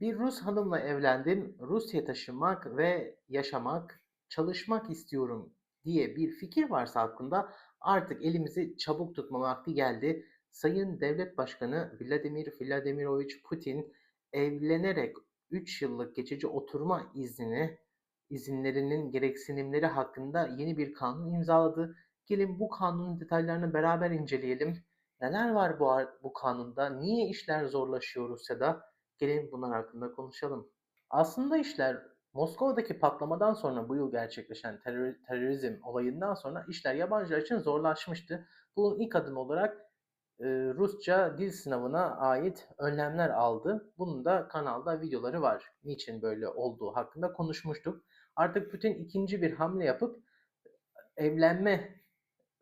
Bir Rus hanımla evlendim. Rusya'ya taşınmak ve yaşamak, çalışmak istiyorum diye bir fikir varsa aklında artık elimizi çabuk tutma vakti geldi. Sayın Devlet Başkanı Vladimir Vladimirovich Putin evlenerek 3 yıllık geçici oturma iznini izinlerinin gereksinimleri hakkında yeni bir kanun imzaladı. Gelin bu kanunun detaylarını beraber inceleyelim. Neler var bu, bu kanunda? Niye işler zorlaşıyor Rusya'da? Gelin bunlar hakkında konuşalım. Aslında işler Moskova'daki patlamadan sonra bu yıl gerçekleşen terör, terörizm olayından sonra işler yabancılar için zorlaşmıştı. Bunun ilk adım olarak e, Rusça dil sınavına ait önlemler aldı. Bunun da kanalda videoları var. Niçin böyle olduğu hakkında konuşmuştuk. Artık Putin ikinci bir hamle yapıp evlenme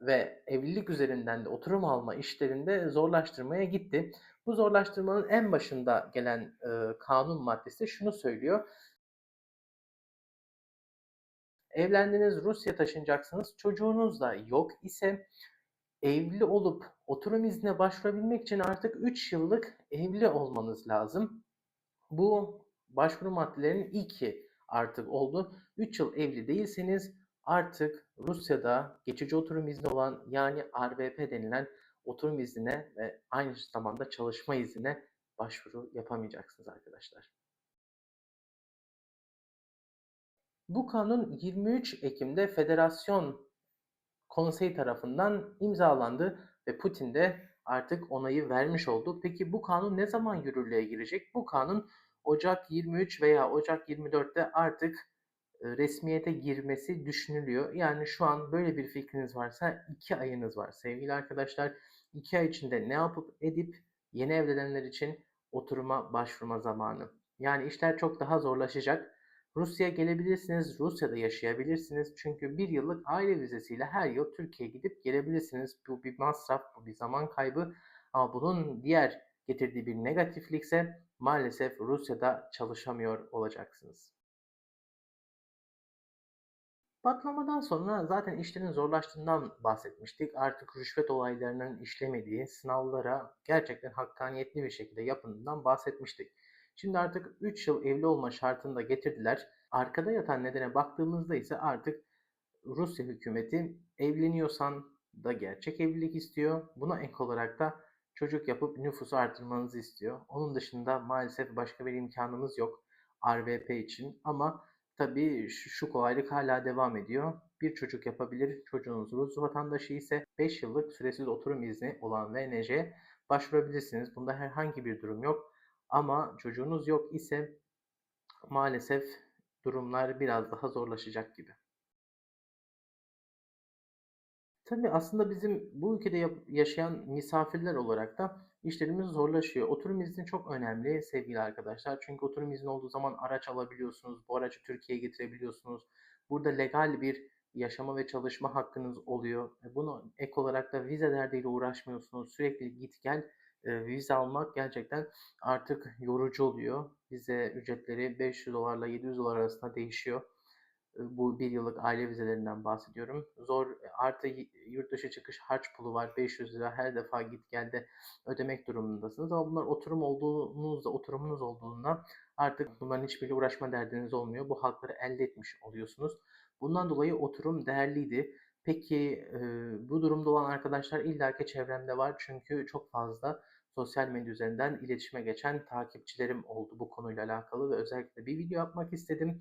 ve evlilik üzerinden de oturum alma işlerinde zorlaştırmaya gitti. Bu zorlaştırmanın en başında gelen e, kanun maddesi şunu söylüyor. Evlendiniz, Rusya taşınacaksınız, çocuğunuz da yok ise evli olup oturum iznine başvurabilmek için artık 3 yıllık evli olmanız lazım. Bu başvuru maddelerinin ilki artık oldu. 3 yıl evli değilseniz artık Rusya'da geçici oturum izni olan yani RVP denilen oturum iznine ve aynı zamanda çalışma iznine başvuru yapamayacaksınız arkadaşlar. Bu kanun 23 Ekim'de Federasyon Konseyi tarafından imzalandı ve Putin de artık onayı vermiş oldu. Peki bu kanun ne zaman yürürlüğe girecek? Bu kanun Ocak 23 veya Ocak 24'te artık resmiyete girmesi düşünülüyor. Yani şu an böyle bir fikriniz varsa 2 ayınız var sevgili arkadaşlar. 2 ay içinde ne yapıp edip yeni evlenenler için oturuma başvurma zamanı. Yani işler çok daha zorlaşacak. Rusya'ya gelebilirsiniz, Rusya'da yaşayabilirsiniz. Çünkü bir yıllık aile vizesiyle her yıl Türkiye'ye gidip gelebilirsiniz. Bu bir masraf, bu bir zaman kaybı. Ama bunun diğer getirdiği bir negatiflikse maalesef Rusya'da çalışamıyor olacaksınız. Patlamadan sonra zaten işlerin zorlaştığından bahsetmiştik. Artık rüşvet olaylarının işlemediği sınavlara gerçekten hakkaniyetli bir şekilde yapıldığından bahsetmiştik. Şimdi artık 3 yıl evli olma şartını da getirdiler. Arkada yatan nedene baktığımızda ise artık Rusya hükümeti evleniyorsan da gerçek evlilik istiyor. Buna ek olarak da çocuk yapıp nüfusu artırmanızı istiyor. Onun dışında maalesef başka bir imkanımız yok RVP için ama Tabii şu, kolaylık hala devam ediyor. Bir çocuk yapabilir, çocuğunuz Rus vatandaşı ise 5 yıllık süresiz oturum izni olan VNC başvurabilirsiniz. Bunda herhangi bir durum yok. Ama çocuğunuz yok ise maalesef durumlar biraz daha zorlaşacak gibi. Tabii aslında bizim bu ülkede yaşayan misafirler olarak da işlerimiz zorlaşıyor. Oturum izni çok önemli sevgili arkadaşlar. Çünkü oturum izni olduğu zaman araç alabiliyorsunuz. Bu aracı Türkiye'ye getirebiliyorsunuz. Burada legal bir yaşama ve çalışma hakkınız oluyor. Bunu ek olarak da vize derdiyle uğraşmıyorsunuz. Sürekli git gel e, vize almak gerçekten artık yorucu oluyor. Vize ücretleri 500 dolarla 700 dolar arasında değişiyor bu bir yıllık aile vizelerinden bahsediyorum. Zor artı yurt dışı çıkış harç pulu var 500 lira her defa git gelde ödemek durumundasınız. Ama bunlar oturum olduğunuzda oturumunuz olduğunda artık bunların hiçbiriyle uğraşma derdiniz olmuyor. Bu hakları elde etmiş oluyorsunuz. Bundan dolayı oturum değerliydi. Peki bu durumda olan arkadaşlar illaki çevremde var çünkü çok fazla sosyal medya üzerinden iletişime geçen takipçilerim oldu bu konuyla alakalı ve özellikle bir video yapmak istedim.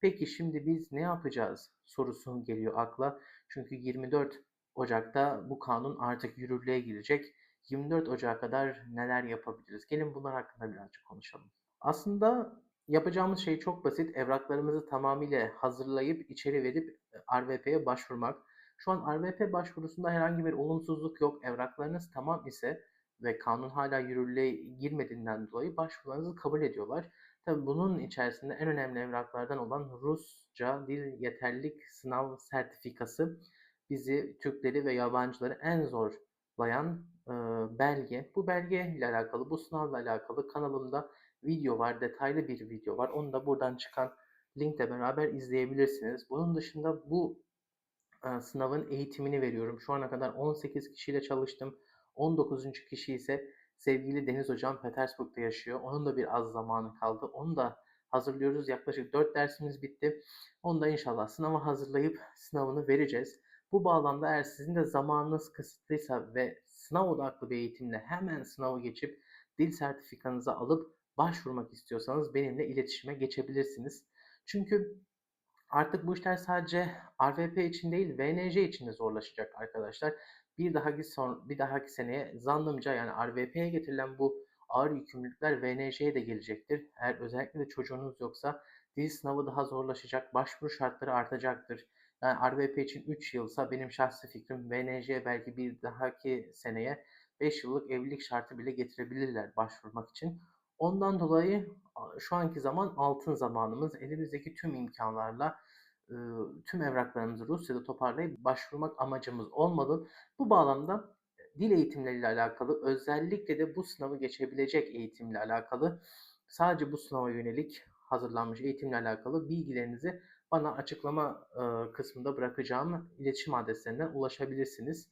Peki şimdi biz ne yapacağız sorusu geliyor akla. Çünkü 24 Ocak'ta bu kanun artık yürürlüğe girecek. 24 Ocak'a kadar neler yapabiliriz? Gelin bunlar hakkında birazcık konuşalım. Aslında yapacağımız şey çok basit. Evraklarımızı tamamıyla hazırlayıp içeri verip e, RVP'ye başvurmak. Şu an RVP başvurusunda herhangi bir olumsuzluk yok. Evraklarınız tamam ise ve kanun hala yürürlüğe girmediğinden dolayı başvurularınızı kabul ediyorlar. Tabii bunun içerisinde en önemli evraklardan olan Rusça dil yeterlilik sınav sertifikası bizi Türkleri ve yabancıları en zorlayan e, belge. Bu belge ile alakalı, bu sınavla alakalı kanalımda video var, detaylı bir video var. Onu da buradan çıkan linkle beraber izleyebilirsiniz. Bunun dışında bu e, sınavın eğitimini veriyorum. Şu ana kadar 18 kişiyle çalıştım. 19. kişi ise Sevgili Deniz hocam Petersburg'da yaşıyor. Onun da bir az zamanı kaldı. Onu da hazırlıyoruz. Yaklaşık 4 dersimiz bitti. Onu da inşallah sınava hazırlayıp sınavını vereceğiz. Bu bağlamda eğer sizin de zamanınız kısıtlıysa ve sınav odaklı bir eğitimle hemen sınavı geçip dil sertifikanızı alıp başvurmak istiyorsanız benimle iletişime geçebilirsiniz. Çünkü artık bu işler sadece RVP için değil VNC için de zorlaşacak arkadaşlar. Bir dahaki son bir dahaki seneye zannımca yani RVP'ye getirilen bu ağır yükümlülükler VNC'ye de gelecektir. Eğer özellikle de çocuğunuz yoksa dil sınavı daha zorlaşacak, başvuru şartları artacaktır. Yani RVP için 3 yılsa benim şahsi fikrim VNC'ye belki bir dahaki seneye 5 yıllık evlilik şartı bile getirebilirler başvurmak için. Ondan dolayı şu anki zaman altın zamanımız. Elimizdeki tüm imkanlarla tüm evraklarımızı Rusya'da toparlayıp başvurmak amacımız olmalı. Bu bağlamda dil eğitimleriyle alakalı özellikle de bu sınavı geçebilecek eğitimle alakalı sadece bu sınava yönelik hazırlanmış eğitimle alakalı bilgilerinizi bana açıklama kısmında bırakacağım iletişim adreslerinden ulaşabilirsiniz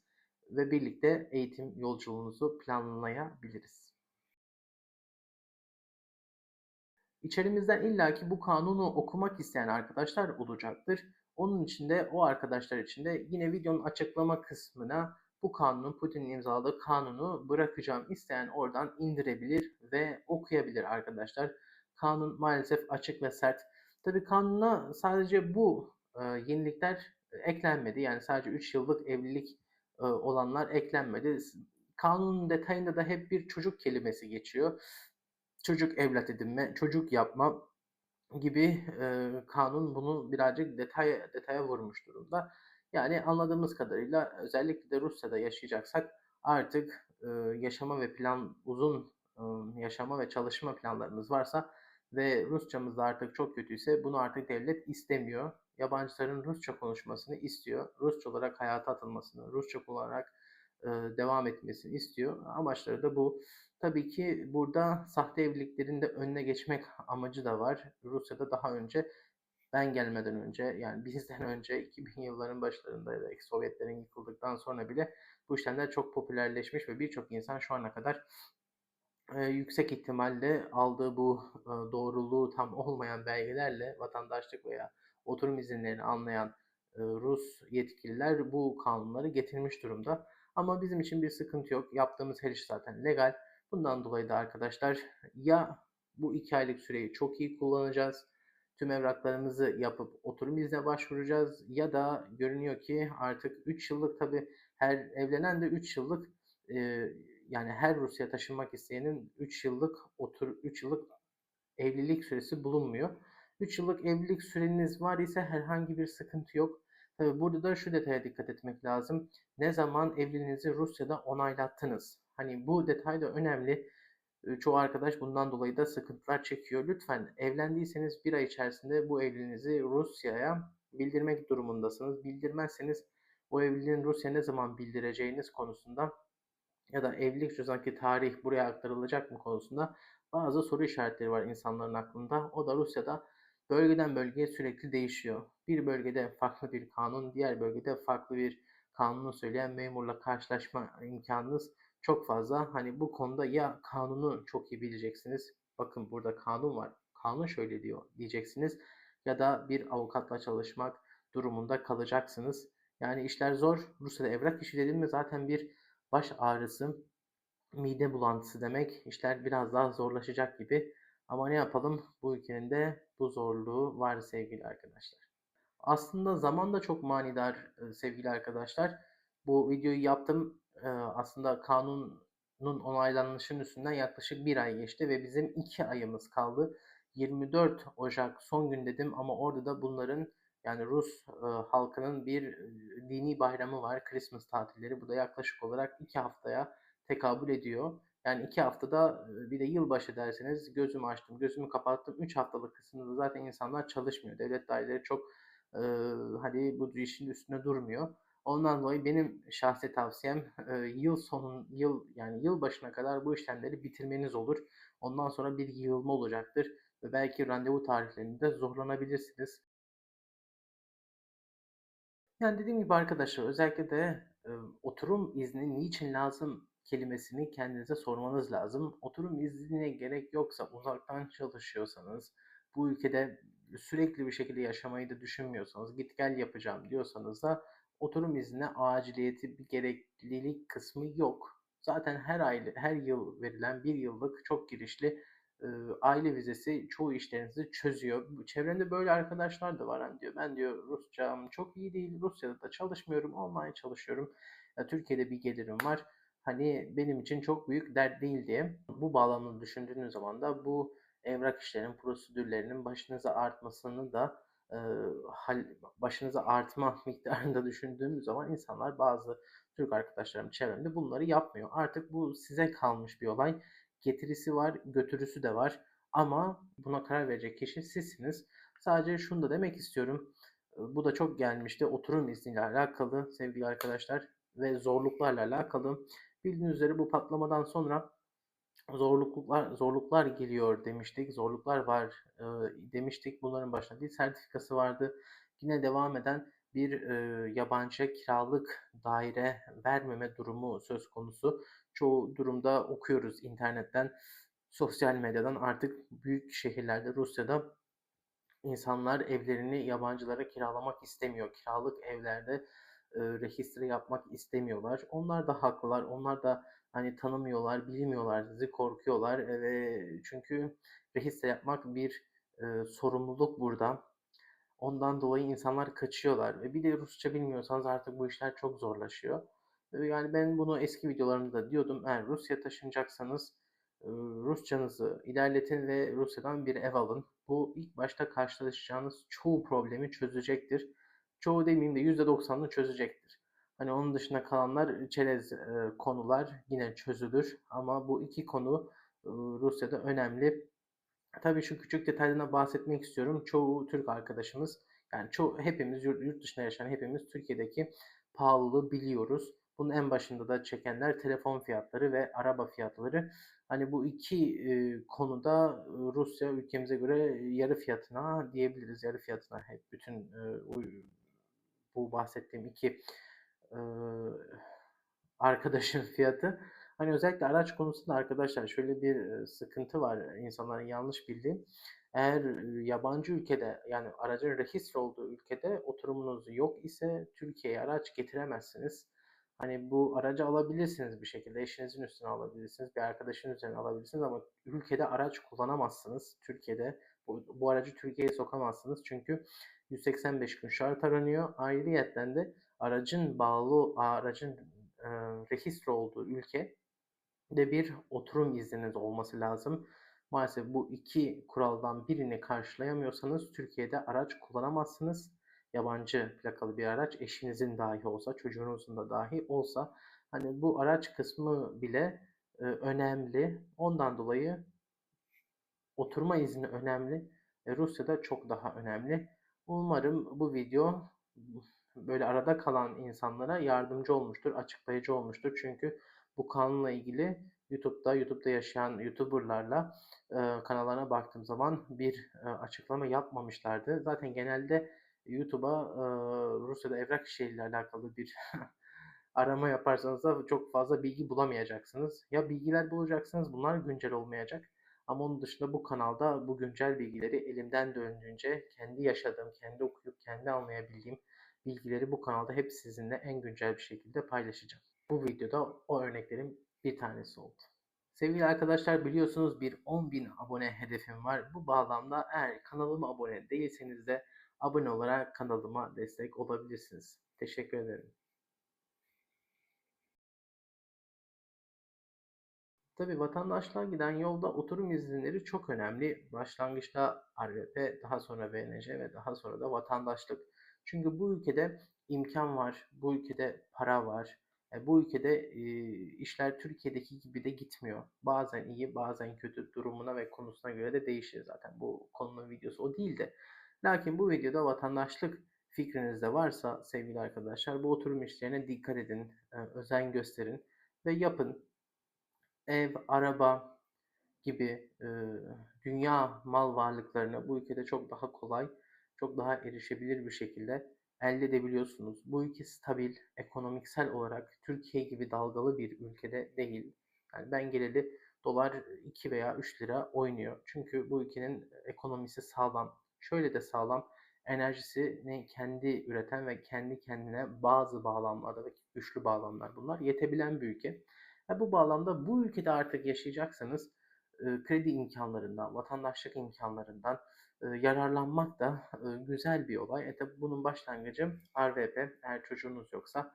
ve birlikte eğitim yolculuğunuzu planlayabiliriz. İçerimizden illaki bu kanunu okumak isteyen arkadaşlar olacaktır. Onun için de o arkadaşlar için de yine videonun açıklama kısmına bu kanunun Putin'in imzaladığı kanunu bırakacağım. İsteyen oradan indirebilir ve okuyabilir arkadaşlar. Kanun maalesef açık ve sert. Tabi kanuna sadece bu e, yenilikler eklenmedi. Yani sadece 3 yıllık evlilik e, olanlar eklenmedi. Kanunun detayında da hep bir çocuk kelimesi geçiyor çocuk evlat edinme, çocuk yapma gibi e, kanun bunu birazcık detay detaya vurmuş durumda. Yani anladığımız kadarıyla özellikle de Rusya'da yaşayacaksak artık e, yaşama ve plan uzun e, yaşama ve çalışma planlarımız varsa ve Rusçamız da artık çok kötüyse bunu artık devlet istemiyor. Yabancıların Rusça konuşmasını istiyor. Rusça olarak hayata atılmasını, Rusça e, devam etmesini istiyor. Amaçları da bu. Tabii ki burada sahte evliliklerin de önüne geçmek amacı da var. Rusya'da daha önce ben gelmeden önce yani bizden önce 2000 yılların başlarında ya da Sovyetlerin yıkıldıktan sonra bile bu işlemler çok popülerleşmiş ve birçok insan şu ana kadar e, yüksek ihtimalle aldığı bu e, doğruluğu tam olmayan belgelerle vatandaşlık veya oturum izinlerini anlayan e, Rus yetkililer bu kanunları getirmiş durumda. Ama bizim için bir sıkıntı yok. Yaptığımız her iş zaten legal. Bundan dolayı da arkadaşlar ya bu iki aylık süreyi çok iyi kullanacağız. Tüm evraklarımızı yapıp oturum iznine başvuracağız. Ya da görünüyor ki artık 3 yıllık tabi her evlenen de 3 yıllık e, yani her Rusya taşınmak isteyenin 3 yıllık otur 3 yıllık evlilik süresi bulunmuyor. 3 yıllık evlilik süreniz var ise herhangi bir sıkıntı yok. Tabi burada da şu detaya dikkat etmek lazım. Ne zaman evliliğinizi Rusya'da onaylattınız? Hani bu detay da önemli. Çoğu arkadaş bundan dolayı da sıkıntılar çekiyor. Lütfen evlendiyseniz bir ay içerisinde bu evliliğinizi Rusya'ya bildirmek durumundasınız. Bildirmezseniz o evliliğin Rusya ne zaman bildireceğiniz konusunda ya da evlilik cüzdanki tarih buraya aktarılacak mı konusunda bazı soru işaretleri var insanların aklında. O da Rusya'da bölgeden bölgeye sürekli değişiyor. Bir bölgede farklı bir kanun, diğer bölgede farklı bir kanunu söyleyen memurla karşılaşma imkanınız çok fazla. Hani bu konuda ya kanunu çok iyi bileceksiniz. Bakın burada kanun var. Kanun şöyle diyor diyeceksiniz. Ya da bir avukatla çalışmak durumunda kalacaksınız. Yani işler zor. Rusya'da evrak işi dedim mi zaten bir baş ağrısı, mide bulantısı demek. İşler biraz daha zorlaşacak gibi. Ama ne yapalım? Bu ülkenin de bu zorluğu var sevgili arkadaşlar. Aslında zaman da çok manidar sevgili arkadaşlar. Bu videoyu yaptım e, aslında kanunun onaylanışının üstünden yaklaşık bir ay geçti ve bizim iki ayımız kaldı. 24 Ocak son gün dedim ama orada da bunların yani Rus e, halkının bir e, dini bayramı var. Christmas tatilleri. Bu da yaklaşık olarak iki haftaya tekabül ediyor. Yani iki haftada bir de yılbaşı derseniz gözümü açtım, gözümü kapattım. Üç haftalık kısmında zaten insanlar çalışmıyor. Devlet daireleri çok e, hani bu işin üstüne durmuyor. Ondan dolayı benim şahsi tavsiyem e, yıl sonun yıl yani yıl başına kadar bu işlemleri bitirmeniz olur. Ondan sonra bir yığılma olacaktır ve belki randevu tarihlerinde zorlanabilirsiniz. Yani dediğim gibi arkadaşlar özellikle de e, oturum izni niçin lazım kelimesini kendinize sormanız lazım. Oturum iznine gerek yoksa uzaktan çalışıyorsanız, bu ülkede sürekli bir şekilde yaşamayı da düşünmüyorsanız, git gel yapacağım diyorsanız da oturum iznine aciliyeti bir gereklilik kısmı yok. Zaten her ay, her yıl verilen bir yıllık çok girişli e, aile vizesi çoğu işlerinizi çözüyor. Çevremde böyle arkadaşlar da var. Hani diyor ben diyor Rusçam çok iyi değil. Rusya'da da çalışmıyorum. Online çalışıyorum. Ya, Türkiye'de bir gelirim var. Hani benim için çok büyük dert değil diye. Bu bağlamda düşündüğünüz zaman da bu evrak işlerinin prosedürlerinin başınıza artmasını da başınıza artma miktarında düşündüğümüz zaman insanlar bazı Türk arkadaşlarım çevremde bunları yapmıyor. Artık bu size kalmış bir olay. Getirisi var, götürüsü de var. Ama buna karar verecek kişi sizsiniz. Sadece şunu da demek istiyorum. Bu da çok gelmişti. Oturum izniyle alakalı sevgili arkadaşlar ve zorluklarla alakalı. Bildiğiniz üzere bu patlamadan sonra zorluklar zorluklar geliyor demiştik. Zorluklar var e, demiştik. Bunların başında bir sertifikası vardı. Yine devam eden bir e, yabancı kiralık daire vermeme durumu söz konusu. Çoğu durumda okuyoruz internetten, sosyal medyadan artık büyük şehirlerde Rusya'da insanlar evlerini yabancılara kiralamak istemiyor. Kiralık evlerde e, rehistre yapmak istemiyorlar. Onlar da haklılar. Onlar da hani tanımıyorlar, bilmiyorlar sizi, korkuyorlar E, çünkü rehistre yapmak bir e, sorumluluk burada. Ondan dolayı insanlar kaçıyorlar ve bir de Rusça bilmiyorsanız artık bu işler çok zorlaşıyor. E, Yani ben bunu eski videolarımda da diyordum. Eğer Rusya taşınacaksanız Rusçanızı ilerletin ve Rusya'dan bir ev alın. Bu ilk başta karşılaşacağınız çoğu problemi çözecektir. Çoğu demeyeyim de %90'ını çözecektir. Hani onun dışında kalanlar çerez e, konular yine çözülür ama bu iki konu e, Rusya'da önemli. Tabii şu küçük detaydan bahsetmek istiyorum. Çoğu Türk arkadaşımız, yani çoğu hepimiz yurt, dışında yaşayan hepimiz Türkiye'deki pahalılığı biliyoruz. Bunun en başında da çekenler telefon fiyatları ve araba fiyatları. Hani bu iki e, konuda e, Rusya ülkemize göre yarı fiyatına diyebiliriz. Yarı fiyatına hep bütün e, bu bahsettiğim iki e, arkadaşın fiyatı. Hani özellikle araç konusunda arkadaşlar şöyle bir sıkıntı var insanların yanlış bildiği. Eğer yabancı ülkede yani aracın rehistre olduğu ülkede oturumunuz yok ise Türkiye'ye araç getiremezsiniz. Hani bu aracı alabilirsiniz bir şekilde eşinizin üstüne alabilirsiniz, bir arkadaşın üzerine alabilirsiniz ama ülkede araç kullanamazsınız. Türkiye'de bu, bu aracı Türkiye'ye sokamazsınız çünkü 185 gün şart aranıyor. Ayrıyetten de aracın bağlı aracın e, rehistre olduğu ülke de bir oturum izniniz olması lazım. Maalesef bu iki kuraldan birini karşılayamıyorsanız Türkiye'de araç kullanamazsınız. Yabancı plakalı bir araç eşinizin dahi olsa, çocuğunuzun da dahi olsa hani bu araç kısmı bile e, önemli. Ondan dolayı oturma izni önemli. E, Rusya'da çok daha önemli. Umarım bu video böyle arada kalan insanlara yardımcı olmuştur, açıklayıcı olmuştur. Çünkü bu kanunla ilgili YouTube'da, YouTube'da yaşayan YouTuber'larla e, kanallarına baktığım zaman bir e, açıklama yapmamışlardı. Zaten genelde YouTube'a e, Rusya'da evrak işleriyle alakalı bir arama yaparsanız da çok fazla bilgi bulamayacaksınız. Ya bilgiler bulacaksınız, bunlar güncel olmayacak. Ama onun dışında bu kanalda bu güncel bilgileri elimden döndüğünce kendi yaşadığım, kendi okuyup kendi anlayabildiğim bilgileri bu kanalda hep sizinle en güncel bir şekilde paylaşacağım. Bu videoda o örneklerin bir tanesi oldu. Sevgili arkadaşlar biliyorsunuz bir 10.000 abone hedefim var. Bu bağlamda eğer kanalıma abone değilseniz de abone olarak kanalıma destek olabilirsiniz. Teşekkür ederim. Tabii vatandaşlığa giden yolda oturum izinleri çok önemli. Başlangıçta RVP, daha sonra VNC ve daha sonra da vatandaşlık. Çünkü bu ülkede imkan var, bu ülkede para var. E, bu ülkede e, işler Türkiye'deki gibi de gitmiyor. Bazen iyi, bazen kötü durumuna ve konusuna göre de değişir zaten. Bu konunun videosu o değil de. Lakin bu videoda vatandaşlık fikrinizde varsa sevgili arkadaşlar bu oturum işlerine dikkat edin, e, özen gösterin ve yapın ev, araba gibi e, dünya mal varlıklarına bu ülkede çok daha kolay, çok daha erişebilir bir şekilde elde edebiliyorsunuz. Bu ülke stabil, ekonomiksel olarak Türkiye gibi dalgalı bir ülkede değil. Yani ben geleli dolar 2 veya 3 lira oynuyor. Çünkü bu ülkenin ekonomisi sağlam. Şöyle de sağlam, enerjisini kendi üreten ve kendi kendine bazı bağlamlarda ve güçlü bağlamlar bunlar yetebilen bir ülke. Bu bağlamda bu ülkede artık yaşayacaksanız kredi imkanlarından, vatandaşlık imkanlarından yararlanmak da e, güzel bir olay. E tabi bunun başlangıcı RVP. Eğer çocuğunuz yoksa,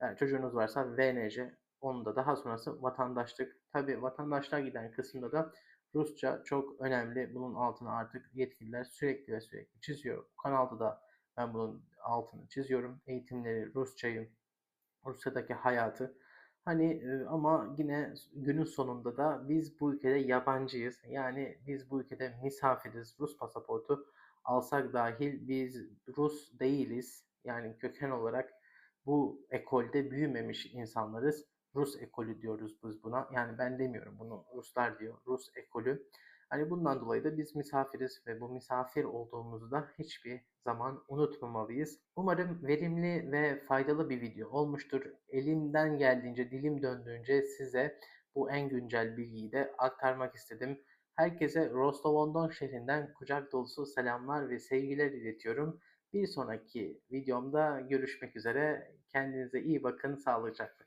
eğer çocuğunuz varsa VNC, onun da daha sonrası vatandaşlık. Tabi vatandaşlığa giden kısımda da Rusça çok önemli. Bunun altını artık yetkililer sürekli ve sürekli çiziyor. Bu kanalda da ben bunun altını çiziyorum. Eğitimleri, Rusçayı, Rusya'daki hayatı. Hani ama yine günün sonunda da biz bu ülkede yabancıyız. Yani biz bu ülkede misafiriz. Rus pasaportu alsak dahil biz Rus değiliz. Yani köken olarak bu ekolde büyümemiş insanlarız. Rus ekolü diyoruz biz buna. Yani ben demiyorum bunu Ruslar diyor. Rus ekolü. Hani bundan dolayı da biz misafiriz ve bu misafir olduğumuzu da hiçbir zaman unutmamalıyız. Umarım verimli ve faydalı bir video olmuştur. Elimden geldiğince, dilim döndüğünce size bu en güncel bilgiyi de aktarmak istedim. Herkese Rostov-on-Don şehrinden kucak dolusu selamlar ve sevgiler iletiyorum. Bir sonraki videomda görüşmek üzere. Kendinize iyi bakın, sağlıcakla.